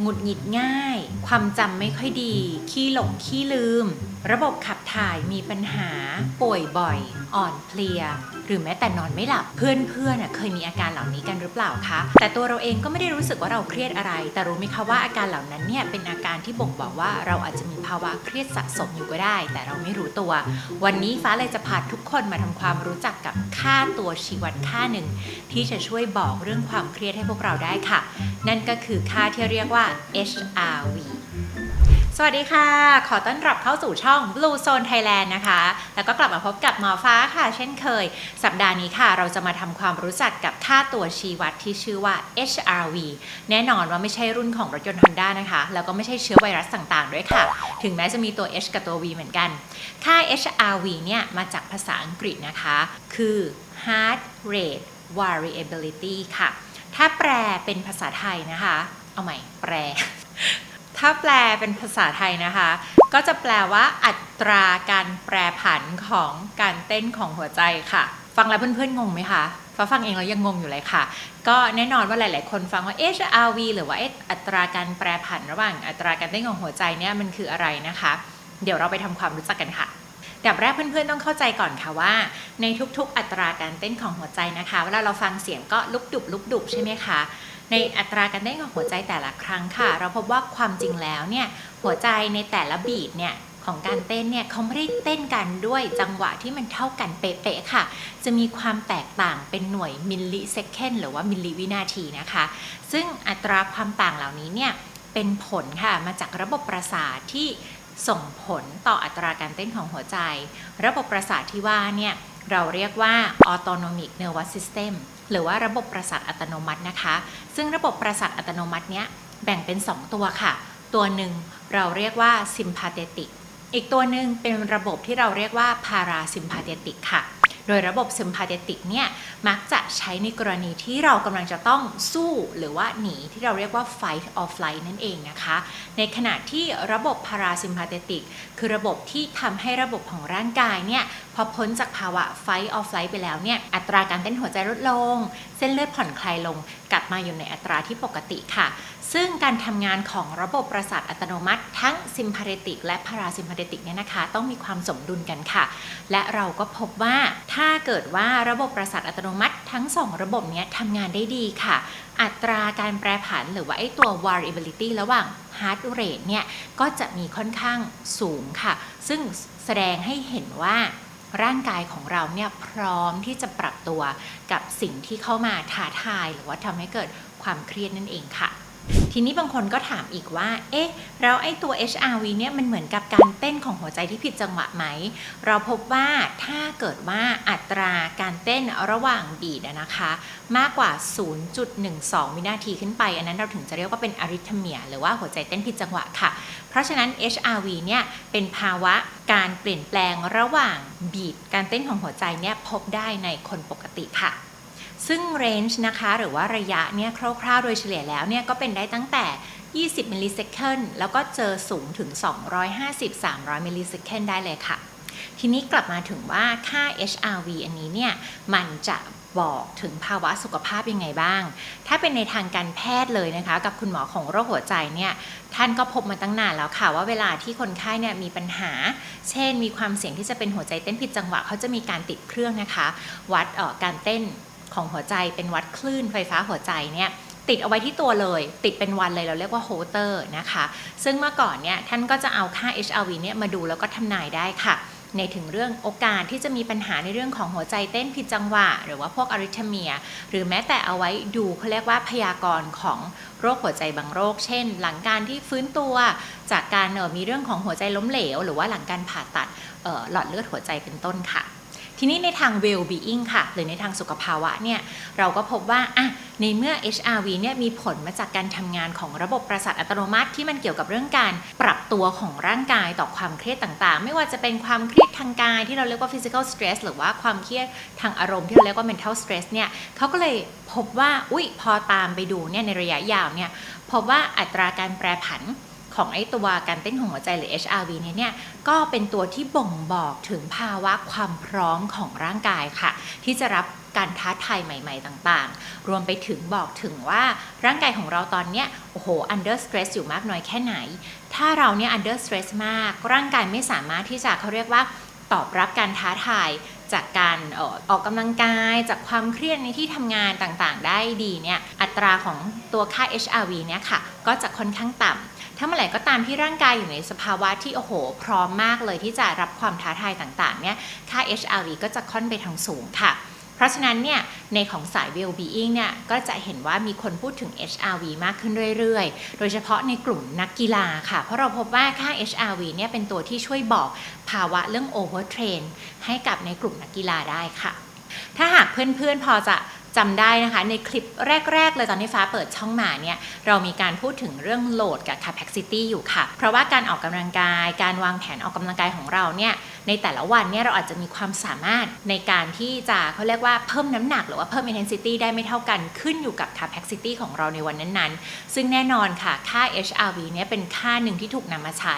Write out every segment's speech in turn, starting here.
หงุดหงิดง่าย ความจำไม่ค่อยดี ขี้หลงขี้ลืม ระบบขับ ถ่ายมีปัญหา ป่วยบ่อย อ่อนเพลีย หรือแม้แต่นอนไม่หลับ เพื่อนๆน่ะเคยมีอาการเหล่านี้กันหรือเปล่าคะ แต่ตัวเราเองก็ไม่ได้รู้สึกว่าเราเครียดอะไร แต่รู้ไหมคะว่าอาการเหล่านั้นเนี่ยเป็นอาการที่บ่งบอกว่าเราอาจจะมีภาวะเครียดสะสมอยู่ก็ได้ แต่เราไม่รู้ตัว วันนี้ฟ้าเลยจะพาทุกคนมาทำความรู้จักกับค่าตัวชีวัดค่าหนึ่ง ที่จะช่วยบอกเรื่องความเครียดให้พวกเราได้ค่ะ นั่นก็คือค่าที่เรียกว่า HRV สวัสดีค่ะ ขอต้อนรับเข้าสู่ช่อง Blue Zone Thailand นะคะ แล้วก็กลับมาพบกับหมอฟ้าค่ะ เช่นเคย สัปดาห์นี้ค่ะ เราจะมาทำความรู้จักกับค่าตัวชี้วัดที่ชื่อว่า HRV แน่นอนว่าไม่ใช่รุ่นของรถยนต์ Honda นะคะ แล้วก็ไม่ใช่เชื้อไวรัสต่างๆ ด้วยค่ะ ถึงแม้จะมีตัว H กับตัว V เหมือนกัน ค่า HRV เนี่ย มาจากภาษาอังกฤษนะคะ คือ Heart Rate Variability ค่ะ ถ้าแปลเป็นภาษาไทยนะคะ เอาใหม่ แปล ถ้าแปลเป็นภาษาไทยนะคะ ก็จะแปลว่าอัตราการแปรผันของการเต้นของหัวใจค่ะ ฟังแล้วเพื่อนๆงงไหมคะฟ้าฟังเองแล้วยังงงอยู่เลยค่ะ ก็แน่นอนว่าหลาย ๆ คนฟังว่า HRV หรือว่าเอ๊ะอัตราการแปรผันระหว่างอัตราการเต้นของหัวใจเนี่ยมันคืออะไรนะคะ เดี๋ยวเราไปทำความรู้จักกันค่ะดับแรกเพื่อน ๆ ต้องเข้าใจก่อนค่ะว่า ในทุก ๆ อัตราการเต้นของหัวใจนะคะ เวลาเราฟังเสียงก็ลุกดุบลุกดุบใช่ไหมคะ ในอัตราการเต้นของหัวใจแต่ละครั้งค่ะ เราพบว่าความจริงแล้วเนี่ยหัวใจในแต่ละบีทเนี่ยของการเต้นเนี่ยเขาไม่ได้เต้นกันด้วยจังหวะที่มันเท่ากันเป๊ะๆค่ะ จะมีความแตกต่างเป็นหน่วยมิลลิเซคันหรือว่ามิลลิวินาทีนะคะ ซึ่งอัตราความต่างเหล่านี้เนี่ยเป็นผลค่ะมาจากระบบประสาทที่ส่งผลต่ออัตราการเต้นของหัวใจ ระบบประสาทที่ว่าเนี่ยเราเรียกว่า autonomic nervous system หรือว่าระบบประสาทอัตโนมัตินะคะ ซึ่งระบบประสาทอัตโนมัติเนี้ยแบ่งเป็น 2 ตัวค่ะ ตัวหนึ่งเราเรียกว่า sympathetic อีกตัวหนึ่งเป็นระบบที่เราเรียกว่า parasympathetic ค่ะ โดยระบบ sympathetic เนี่ยมักจะใช้ในกรณีที่เรากำลังจะต้องสู้หรือว่าหนีที่เราเรียกว่า fight or flight นั่นเองนะคะ ในขณะที่ระบบ parasympathetic คือระบบที่ทำให้ระบบของร่างกายเนี่ย พอพ้นจากภาวะ fight or flight ไปแล้วเนี่ยอัตราการเต้นหัวใจลดลง เส้นเลือดผ่อนคลายลง กลับมาอยู่ในอัตราที่ปกติค่ะ ซึ่งการทำงานของระบบประสาทอัตโนมัติ ทั้ง sympathetic และ parasympathetic เนี่ยนะคะ ต้องมีความสมดุลกันค่ะ และเราก็พบว่าถ้าเกิดว่าระบบประสาทอัตโนมัติ ทั้ง 2 ระบบเนี้ยทำงานได้ดีค่ะ อัตราการแปรผันหรือว่าไอ้ตัว variability ระหว่าง heart rate เนี่ยก็จะมีค่อนข้างสูงค่ะ ซึ่งแสดงให้เห็นว่า ร่างกายของเราเนี่ยพร้อมที่จะปรับตัวกับสิ่งที่เข้ามาท้าทาย หรือว่าทำให้เกิดความเครียดนั่นเองค่ะ ทีนี้บางคนก็ถามอีกว่า เอ๊ะแล้วไอ้ตัว HRV เนี่ยมันเหมือนกับการเต้นของหัวใจที่ผิดจังหวะไหม เราพบว่าถ้าเกิดว่าอัตราการเต้นระหว่างบีดนะคะ มากกว่า 0.12 วินาทีขึ้นไป อันนั้นเราถึงจะเรียกว่าเป็นอาริทเมีย หรือว่าหัวใจเต้นผิดจังหวะค่ะ เพราะฉะนั้น HRV เนี่ยเป็นภาวะการเปลี่ยนแปลงระหว่างบีดการเต้นของหัวใจเนี่ยพบได้ในคนปกติค่ะ ซึ่งเรนจ์นะคะหรือว่าระยะเนี่ยคร่าวๆ โดยเฉลี่ยแล้วเนี่ยก็เป็นได้ตั้งแต่ 20 มิลลิเซคันแล้วก็เจอสูงถึง 250-300 มิลลิเซคันได้เลยค่ะ ทีนี้กลับมาถึงว่าค่า HRV อันนี้เนี่ยมันจะบอกถึงภาวะสุขภาพยังไงบ้าง ถ้าเป็นในทางการแพทย์เลยนะคะ กับคุณหมอของโรคหัวใจเนี่ย ท่านก็พบมาตั้งนานแล้วค่ะ ว่าเวลาที่คนไข้เนี่ยมีปัญหา เช่น มีความเสี่ยงที่จะเป็นหัวใจเต้นผิดจังหวะเขาจะมีการติดเครื่องนะคะ วัดออการเต้น ของหัวใจเป็นวัดคลื่นไฟฟ้าหัวใจเนี่ยติดเอาไว้ที่ตัวเลย ติดเป็นวันเลยเราเรียกว่าโฮเตอร์นะคะ ซึ่งเมื่อก่อนเนี่ยท่านก็จะเอาค่า HRV เนี่ยมาดูแล้วก็ทำนายได้ค่ะ ในถึงเรื่องโอกาสที่จะมีปัญหาในเรื่องของหัวใจเต้นผิดจังหวะ หรือว่าพวกอาริทเมีย หรือแม้แต่เอาไว้ดูเขาเรียกว่าพยากรณ์ของโรคหัวใจบางโรค เช่น หลังการที่ฟื้นตัวจากการมีเรื่องของหัวใจล้มเหลว หรือว่าหลังการผ่าตัดหลอดเลือดหัวใจเป็นต้นค่ะ ทีนี้ในทาง well-being ค่ะ หรือในทางสุขภาวะเนี่ยเราก็พบว่าอะในเมื่อ HRV เนี่ยมีผลมาจากการทำงานของระบบประสาทอัตโนมัติ ที่มันเกี่ยวกับเรื่องการปรับตัวของร่างกายต่อความเครียดต่างๆ ไม่ว่าจะเป็นความเครียดทางกายที่เราเรียกว่า physical stress หรือว่าความเครียดทางอารมณ์ที่เราเรียกว่า mental stress เนี่ยเขาก็เลยพบว่า อุ๊ย พอตามไปดูเนี่ยในระยะยาวเนี่ยพบว่าอัตราการแปรผัน ของไอตัวการเต้นของหัวใจหรือ HRV เนี่ยเนี่ยก็เป็นตัวที่บ่งบอกถึงภาวะความพร้อมของร่างกายค่ะ ที่จะรับการท้าทายใหม่ๆต่างๆ รวมไปถึงบอกถึงว่าร่างกายของเราตอนเนี้ยโอ้โห under stress อยู่มากน้อยแค่ไหน ถ้าเราเนี่ย under stress มาก ร่างกายไม่สามารถที่จะเขาเรียกว่าตอบรับการท้าทาย จากการออออกกำลังกายจากความเครียดในที่ทำงานต่างๆ ได้ดีเนี่ยอัตราของตัวค่า HRV เนี่ยค่ะก็จะค่อนข้างต่ำถ้าเมื่อไหร่ก็ตามที่ร่างกายอยู่ในสภาวะที่โอ้โห พร้อมมากเลยที่จะรับความท้าทายต่างๆเนี่ยค่า HRV ก็จะค่อนไปทางสูงค่ะเพราะฉะนั้นเนี่ยในของสาย well-being เนี่ยก็จะเห็นว่ามีคนพูดถึง HRV มากขึ้นเรื่อยๆ โดยเฉพาะในกลุ่มนักกีฬาค่ะ เพราะเราพบว่าค่า HRV เนี่ยเป็นตัวที่ช่วยบอกาวะเรื่องโอเวอร์เทรนให้กับในกลุ่มนักกีฬาได้ค่ะ ถ้าหากเพื่อนๆพอจะจำได้นะคะ ในคลิปแรก ๆ เลยตอนที่ฟ้าเปิดช่องมาเนี่ย เรามีการพูดถึงเรื่องโหลดกับ capacity อยู่ค่ะ เพราะว่าการออกกำลังกาย การวางแผนออกกำลังกายของเราเนี่ย ในแต่ละวันเนี่ยเราอาจจะมีความสามารถในการที่จะเขาเรียกว่าเพิ่มน้ำหนักหรือว่าเพิ่ม intensity ได้ไม่เท่ากันขึ้นอยู่กับ capacity ของเราในวันนั้นๆ ซึ่งแน่นอนค่ะค่า HRV เนี่ยเป็นค่าหนึ่งที่ถูกนำมาใช้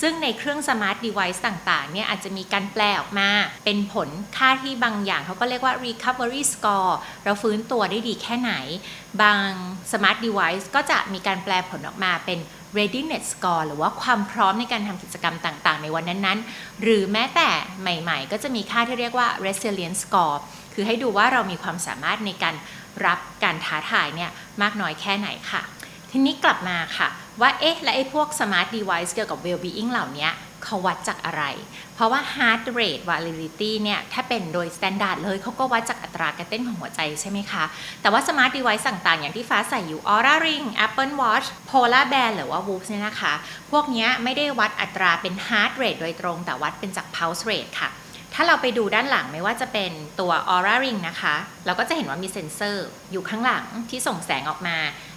ซึ่งในเครื่อง smart device ต่างๆเนี่ยอาจจะมีการแปลออกมาเป็นผลค่าที่บางอย่างเขาก็เรียกว่า recovery score เราฟื้นตัวได้ดีแค่ไหน บาง smart device ก็จะมีการแปลผลออกมาเป็น readiness score หรือว่าความพร้อมในการทำกิจกรรมต่างๆ ในวันนั้นๆ หรือแม้แต่ใหม่ๆ ก็จะมีค่าที่เรียกว่า resilience score คือให้ดูว่าเรามีความสามารถในการรับการท้าทายเนี่ยมากน้อยแค่ไหนค่ะ ทีนี้กลับมาค่ะ ว่าเอ๊ะและไอ้พวก smart device เกี่ยวกับ well-being เหล่านี้ เขาวัดจากอะไร เพราะว่า heart rate variability เนี่ยถ้าเป็นโดย standard เลยเขาก็วัดจากอัตราการเต้นของหัวใจใช่ไหมคะ แต่ว่า smart device ต่างๆ อย่างที่ฟ้าใส่อยู่ Aura Ring Apple Watch Polar Band หรือว่า Whoop เนี่ยนะคะ พวกนี้ไม่ได้วัดอัตราเป็น heart rate โดยตรง แต่วัดเป็นจาก pulse rate ค่ะ ถ้าเราไปดูด้านหลังไม่ว่าจะเป็นตัว Aura Ring นะคะ เราก็จะเห็นว่ามีเซ็นเซอร์อยู่ข้างหลังที่ส่งแสงออกมา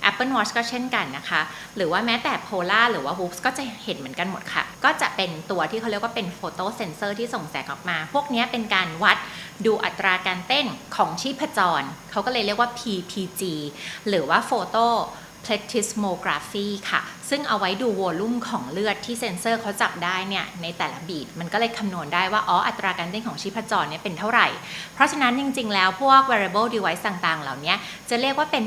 Apple Watch ก็เช่นกันนะคะ หรือว่าแม้แต่ Polar หรือว่า Whoop ก็จะเห็นเหมือนกันหมดค่ะ ก็จะเป็นตัวที่เขาเรียกว่าเป็น Photo Sensor ที่ส่งแสงออกมา พวกนี้เป็นการวัดดูอัตราการเต้นของชีพจร เขาก็เลยเรียกว่า PPG หรือว่า Photo plethysmography ค่ะ ซึ่งเอาไว้ดูโวลูมของเลือดที่เซ็นเซอร์เขาจับได้เนี่ยในแต่ละบีทมันก็เลยคำนวณได้ว่า อ๋อ อัตราการเต้นของชีพจรเนี่ยเป็นเท่าไหร่ เพราะฉะนั้นจริง ๆ แล้วพวก wearable device ต่าง ๆ เหล่านี้จะเรียกว่าเป็น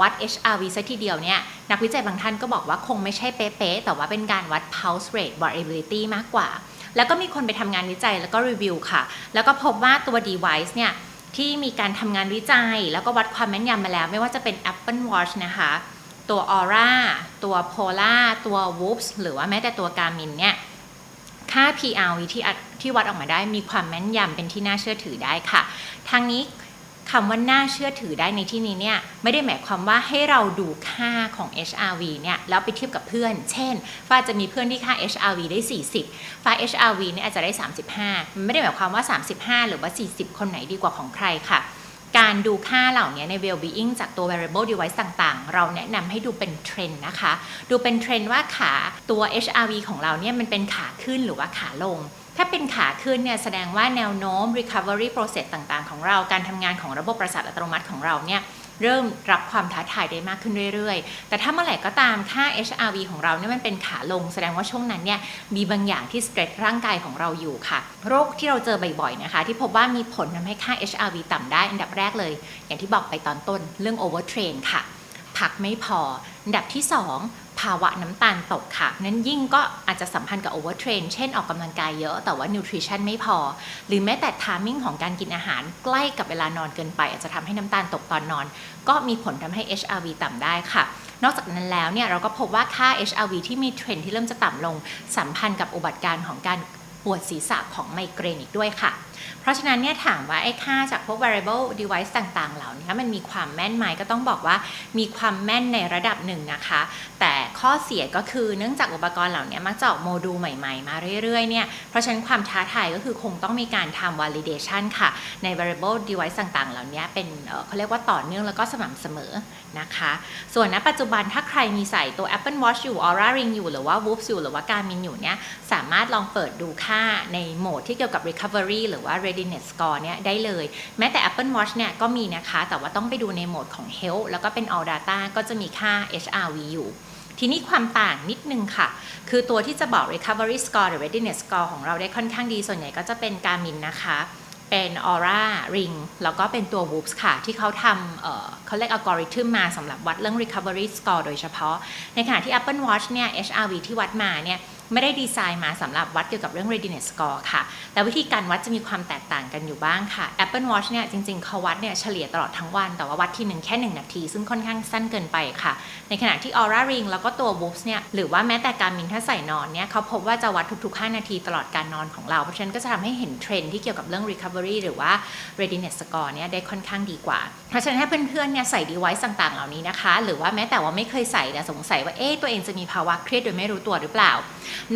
วัด HRV ซะทีเดียวเนี่ยนักวิจัยบางท่านก็บอกว่าคงไม่ใช่เป๊ะๆแต่ว่าเป็นการวัด pulse rate variability มากกว่า แล้วก็มีคนไปทำงานวิจัยแล้วก็รีวิวค่ะ แล้วก็พบว่าตัว device เนี่ยที่มีการทำงานวิจัย แล้วก็วัดความแม่นยำมาแล้ว ไม่ว่าจะเป็น Apple Watch นะคะ ตัว Aura ตัว Polar ตัว Whoops หรือว่าแม้แต่ตัว Garmin เนี่ยค่า PRV ที่ที่วัดออกมาได้มีความแม่นยำเป็นที่น่าเชื่อถือได้ค่ะ ทางนี้คำว่าน่าเชื่อถือได้ในที่นี้เนี่ยไม่ได้หมายความว่าให้เราดูค่าของ HRV เนี่ยแล้วไปเทียบกับเพื่อน เช่น ฟ้าจะมีเพื่อนที่ค่า HRV ได้ 40 ฟ้า HRV เนี่ยอาจจะได้ 35 มันไม่ได้หมายความว่า 35 หรือว่า 40 คนไหนดีกว่าของใครค่ะ การดูค่าเหล่านี้ใน well-being จากตัว variable device ต่างๆ เราแนะนำให้ดูเป็นเทรนด์นะคะ ดูเป็นเทรนด์ว่าขาตัว HRV ของเราเนี่ยมันเป็นขาขึ้นหรือว่าขาลงถ้าเป็นขาขึ้นเนี่ยแสดงว่าแนวโน้ม recovery process ต่างๆ ของเรา การทำงานของระบบประสาทอัตโนมัติของเราเนี่ย เริ่มรับความท้าทายได้มากขึ้นเรื่อยๆ แต่ถ้าเมื่อไหร่ก็ตามค่า HRV ของเราเนี่ยมันเป็นขาลง แสดงว่าช่วงนั้นเนี่ยมีบางอย่างที่สเตรสร่างกายของเราอยู่ค่ะ โรคที่เราเจอบ่อยๆนะคะ ที่พบว่ามีผลทำให้ค่า HRV ต่ำได้อันดับแรกเลย อย่างที่บอกไปตอนต้นเรื่อง overtrain ค่ะ พักไม่พออันดับที่ 2 ภาวะน้ำตาลตกค่ะ นั้นยิ่งก็อาจจะสัมพันธ์กับ overtrain เช่นออกกำลังกายเยอะ แต่ว่า nutrition ไม่พอ หรือแม้แต่ timing ของการกินอาหารใกล้กับเวลานอนเกินไป อาจจะทำให้น้ำตาลตกตอนนอน ก็มีผลทำให้ HRV ต่ำได้ค่ะนอกจากนั้นแล้วเนี่ยเราก็พบว่าค่า HRV ที่มีเทรนที่เริ่มจะต่ำลง สัมพันธ์กับอุบัติการ์ของการปวดศีรษะของไมเกรนอีกด้วยค่ะเพราะฉะนั้นเนี่ยถามว่าไอ้ค่าจากพวก variable device ต่างๆ เหล่านี้มันมีความแม่นไหมก็ต้องบอกว่ามีความแม่นในระดับหนึ่งนะคะ แต่ข้อเสียก็คือเนื่องจากอุปกรณ์เหล่านี้มักจะออกโมดูลใหม่ๆ มาเรื่อยๆเนี่ยเพราะฉะนั้นความท้าทายก็คือคงต้องมีการทำ validation ค่ะ ใน variable device ต่างๆ เหล่านี้เป็นเขาเรียกว่าต่อเนื่องแล้วก็สม่ำเสมอนะคะ ส่วนณปัจจุบันถ้าใครมีใส่ตัว Apple Watch อยู่ Aura Ring อยู่หรือว่า Whoop อยู่หรือว่า Garmin อยู่เนี่ยสามารถลองเปิดดูค่าในโหมดที่เกี่ยวกับ recovery หรือว่า readiness score เนี่ยได้เลย แม้แต่ Apple Watch เนี่ยก็มีนะคะ แต่ว่าต้องไปดูในโหมดของ health แล้วก็เป็น all data ก็จะมีค่า HRV อยู่ทีนี้ความต่างนิดนึงค่ะ คือตัวที่จะบอก recovery score หรือ readiness score ของเราได้ค่อนข้างดีส่วนใหญ่ก็จะเป็นการมินนะคะ เป็น Aura Ring แล้วก็เป็นตัว Whoops ค่ะ ที่เขาทำเเขาเรียกอัลกอริทึมมาสำหรับวัดเรื่อง recovery score โดยเฉพาะ ในขณะที่ Apple Watch เนี่ย HRV ที่วัดมาเนี่ย ไม่ได้ดีไซน์มาสำหรับวัดเกี่ยวกับเรื่อง readiness score ค่ะ แต่วิธีการวัดจะมีความแตกต่างกันอยู่บ้างค่ะ Apple Watch เนี่ยจริงๆเขาวัดเนี่ยเฉลี่ยตลอดทั้งวัน แต่ว่าวัดทีหนึ่งแค่ 1 นาที ซึ่งค่อนข้างสั้นเกินไปค่ะ ในขณะที่ Aura Ring แล้วก็ตัว w o o p s เนี่ยหรือว่าแม้แต่การมินถ้าใส่นอนเนี่ยเขาพบว่าจะวัดทุกๆ 5 นาทีตลอดการนอนของเรา เพราะฉะนั้นก็จะทำให้เห็นเทรนที่เกี่ยวกับเรื่อง recovery หรือว่า readiness score เนี่ยได้ค่อนข้างดีกว่า เพราะฉะนั้นถ้าเพื่อนๆเนี่ยใส่ device ต่างๆ เหล่านี้นะคะ หรือว่าแม้แต่ว่าไม่เคยใส่แต่สงสัยว่าเอ๊ะตัวเองจะมีภาวะเครียดโดยไม่รู้ตัวหรือเปล่า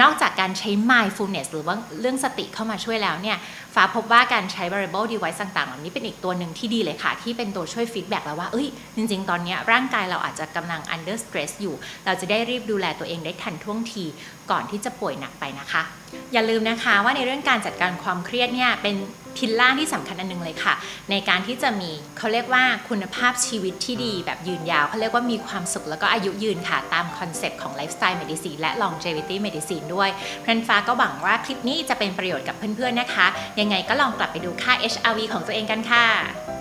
นอกจากการใช้ mindfulness หรือว่าเรื่องสติเข้ามาช่วยแล้วเนี่ยฟ้าพบว่าการใช้ variable device ต่างๆเหล่านี้เป็นอีกตัวหนึ่งที่ดีเลยค่ะ ที่เป็นตัวช่วย feedback แล้วว่าเอ้ยจริง ๆ ตอนนี้ร่างกายเราอาจจะกำลัง under stress อยู่ เราจะได้รีบดูแลตัวเองได้ทันท่วงทีก่อนที่จะป่วยหนักไปนะคะ อย่าลืมนะคะว่าในเรื่องการจัดการความเครียดเนี่ยเป็น พิลล่าที่สำคัญอันหนึงเลยค่ะ ในการที่จะมีเขาเรียกว่าคุณภาพชีวิตที่ดีแบบยืนยาวเขาเรียกว่ามีความสุขแล้วก็อายุยืนค่ะ ตามคอนเซ็ปต์ของไลฟ์สไตล์เมดิซีนและลองเจวิตี้เมดิซีนด้วยเพรนฟ้าก็หวังว่าคลิปนี้จะเป็นประโยชน์กับเพื่อนๆนะคะ ยังไงก็ลองกลับไปดูค่า HRV ของตัวเองกันค่ะ